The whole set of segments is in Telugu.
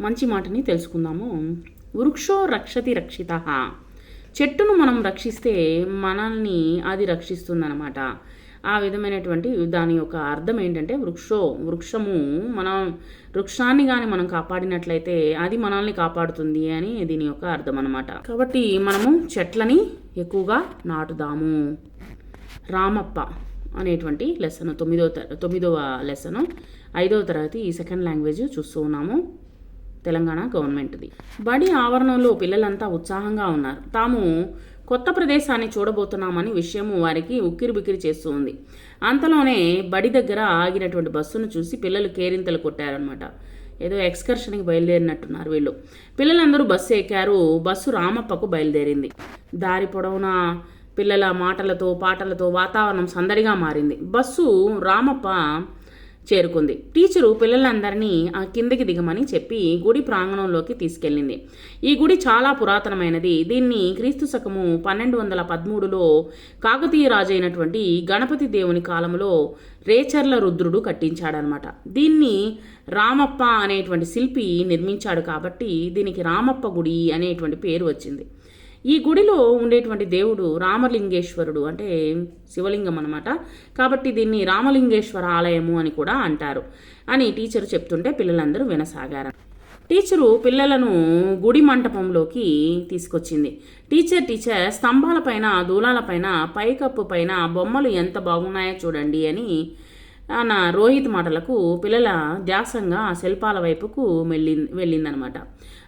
మంచి మాటని తెలుసుకుందాము. వృక్షో రక్షతి రక్షిత. చెట్టును మనం రక్షిస్తే మనల్ని అది రక్షిస్తుందన్నమాట. ఆ విధమైనటువంటి దాని యొక్క అర్థం ఏంటంటే వృక్షో వృక్షము మనం వృక్షాన్ని కానీ మనం కాపాడినట్లయితే అది మనల్ని కాపాడుతుంది అని దీని యొక్క అర్థం అనమాట కాబట్టి మనము చెట్లని ఎక్కువగా నాటుదాము. రామప్ప. అనేటువంటి లెసన్ తొమ్మిదవ తర తొమ్మిదవ లెసన్ ఐదవ తరగతి ఈ సెకండ్ లాంగ్వేజ్ చూస్తూ ఉన్నాము తెలంగాణ గవర్నమెంట్ది. బడి ఆవరణంలో పిల్లలంతా ఉత్సాహంగా ఉన్నారు. తాము కొత్త ప్రదేశాన్ని చూడబోతున్నామని విషయము వారికి ఉక్కిరి బిక్కిరి చేస్తూ ఉంది. అంతలోనే బడి దగ్గర ఆగినటువంటి బస్సును చూసి పిల్లలు కేరింతలు కొట్టారనమాట ఏదో ఎక్స్కర్షన్కి బయలుదేరినట్టున్నారు వీళ్ళు. పిల్లలందరూ బస్సు ఎక్కారు బస్సు రామప్పకు బయలుదేరింది. దారి పొడవునా? పిల్లల మాటలతో పాటలతో వాతావరణం సందడిగా మారింది. బస్సు రామప్ప చేరుకుంది. టీచరు పిల్లలందరినీ ఆ కిందకి దిగమని చెప్పి గుడి ప్రాంగణంలోకి తీసుకెళ్ళింది. ఈ గుడి చాలా పురాతనమైనది. దీన్ని క్రీస్తు శకము పన్నెండు వందల పదమూడులో కాకతీయ రాజు అయినటువంటి గణపతి దేవుని కాలంలో రేచర్ల రుద్రుడు కట్టించాడనమాట. దీన్ని రామప్ప అనేటువంటి శిల్పి నిర్మించాడు కాబట్టి దీనికి రామప్ప గుడి అనేటువంటి పేరు వచ్చింది. ఈ గుడిలో ఉండేటువంటి దేవుడు రామలింగేశ్వరుడు అంటే శివలింగం అనమాట కాబట్టి దీన్ని రామలింగేశ్వర ఆలయము అని కూడా అంటారు. అని టీచర్ చెప్తుంటే పిల్లలందరూ వినసాగారు. టీచరు పిల్లలను గుడి మంటపంలోకి తీసుకొచ్చింది. టీచర్ టీచర్ స్తంభాలపైన దూలాలపైన పైకప్పు పైన బొమ్మలు ఎంత బాగున్నాయో చూడండి అని నా రోహిత్ మాటలకు పిల్లల ధ్యాసంగా ఆ శిల్పాల వైపుకు వెళ్ళి వెళ్ళిందనమాట.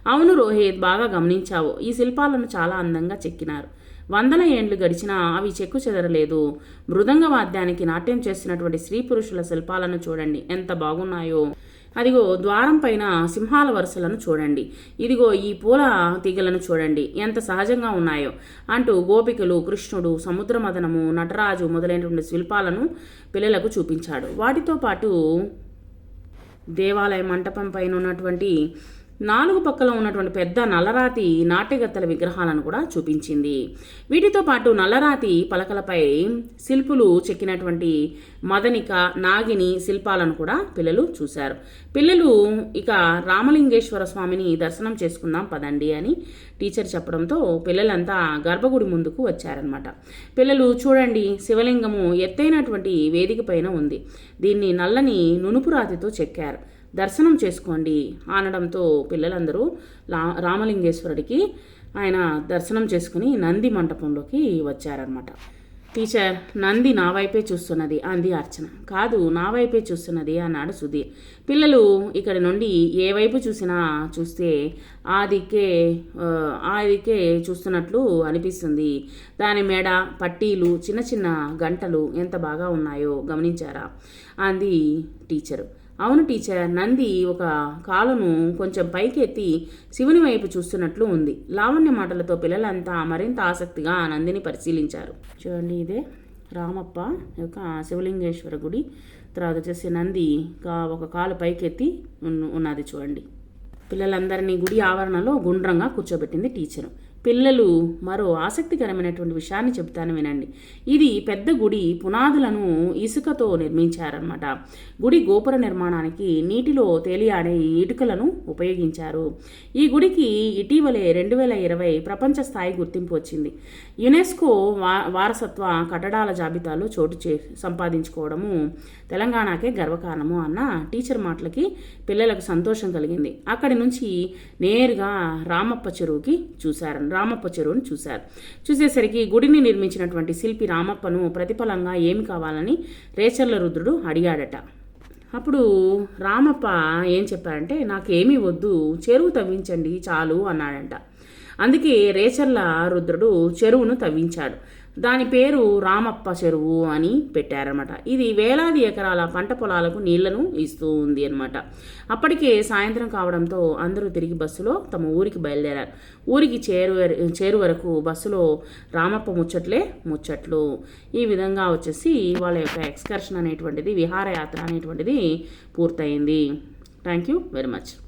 అవును రోహిత్ బాగా గమనించావు. ఈ శిల్పాలను చాలా అందంగా చెక్కినారు. వందల ఏండ్లు గడిచినా అవి చెక్కు చెదరలేదు. మృదంగ వాద్యానికి నాట్యం చేస్తున్నటువంటి స్త్రీ పురుషుల శిల్పాలను చూడండి. ఎంత బాగున్నాయో. అదిగో ద్వారం పైన సింహాల వరుసలను చూడండి. ఇదిగో ఈ పూల తీగలను చూడండి. ఎంత సహజంగా ఉన్నాయో. అంటూ గోపికలు కృష్ణుడు సముద్రమదనము నటరాజు మొదలైనటువంటి శిల్పాలను పిల్లలకు చూపించాడు. వాటితో పాటు దేవాలయ మంటపం పైన ఉన్నటువంటి నాలుగు పక్కల ఉన్నటువంటి పెద్ద నల్లరాతి నాట్యగత్తల విగ్రహాలను కూడా చూపించింది. వీటితో పాటు నల్లరాతి పలకలపై శిల్పులు చెక్కినటువంటి మదనిక నాగిని శిల్పాలను కూడా పిల్లలు చూశారు. పిల్లలు ఇక రామలింగేశ్వర స్వామిని దర్శనం చేసుకుందాం పదండి అని టీచర్ చెప్పడంతో పిల్లలంతా గర్భగుడి ముందుకు వచ్చారనమాట పిల్లలు చూడండి శివలింగము ఎత్తైనటువంటి వేదిక పైన ఉంది. దీన్ని నల్లని నునుపు రాతితో చెక్కారు. దర్శనం చేసుకోండి అనడంతో పిల్లలందరూ లా రామలింగేశ్వరుడికి ఆయన దర్శనం చేసుకుని నంది మంటపంలోకి వచ్చారనమాట టీచర్ నంది నా వైపే చూస్తున్నది అంది అర్చన. కాదు నా వైపే చూస్తున్నది అన్నాడు సుధీర్. పిల్లలు ఇక్కడి నుండి ఏ వైపు చూసినా చూస్తే ఆ దిక్కే ఆ దిక్కే చూస్తున్నట్లు అనిపిస్తుంది. దాని మేడ పట్టీలు చిన్న చిన్న గంటలు ఎంత బాగా ఉన్నాయో గమనించారా? అంది టీచరు. అవును టీచర్ నంది ఒక కాలును కొంచెం పైకెత్తి శివుని వైపు చూస్తున్నట్లు ఉంది. లావణ్య మాటలతో పిల్లలంతా మరింత ఆసక్తిగా ఆ నందిని పరిశీలించారు. చూడండి ఇదే రామప్ప యొక్క శివలింగేశ్వర గుడి. తర్వాత వచ్చేసి నంది ఒక కాలు పైకెత్తి ఉన్నది చూడండి. పిల్లలందరినీ గుడి ఆవరణలో గుండ్రంగా కూర్చోబెట్టింది టీచరు. పిల్లలు మరో ఆసక్తికరమైనటువంటి విషయాన్ని చెబుతాను వినండి. ఇది పెద్ద గుడి పునాదులను ఇసుకతో నిర్మించారనమాట గుడి గోపుర నిర్మాణానికి నీటిలో తేలియాడే ఇటుకలను ఉపయోగించారు. ఈ గుడికి ఇటీవలే రెండు వేల ఇరవై ప్రపంచ స్థాయి గుర్తింపు వచ్చింది. యునెస్కో వా వారసత్వ కట్టడాల జాబితాలో చోటు చే సంపాదించుకోవడము తెలంగాణకే గర్వకారణము అన్న టీచర్ మాటలకి పిల్లలకు సంతోషం కలిగింది. అక్కడి నుంచి నేరుగా రామప్ప చెరువుకి చూశారు రామప్ప చెరువును చూశారు. చూసేసరికి గుడిని నిర్మించినటువంటి శిల్పి రామప్పను ప్రతిఫలంగా ఏమి కావాలని రేచర్ల రుద్రుడు అడిగాడట. అప్పుడు రామప్ప ఏం చెప్పారంటే నాకేమీ వద్దు చెరువు తవ్వించండి చాలు అన్నాడంట. అందుకే రేచర్ల రుద్రుడు చెరువును తవ్వించాడు. దాని పేరు రామప్ప చెరువు అని పెట్టారనమాట ఇది వేలాది ఎకరాల పంట పొలాలకు నీళ్ళను ఇస్తూ ఉంది అనమాట అప్పటికే సాయంత్రం కావడంతో అందరూ తిరిగి బస్సులో తమ ఊరికి బయలుదేరారు. ఊరికి చేరు చేరు వరకు బస్సులో రామప్ప ముచ్చట్లే ముచ్చట్లు. ఈ విధంగా వచ్చేసి వాళ్ళ యొక్క ఎక్స్కర్షన్ అనేటువంటిది విహారయాత్ర అనేటువంటిది పూర్తయింది. Thank you very much.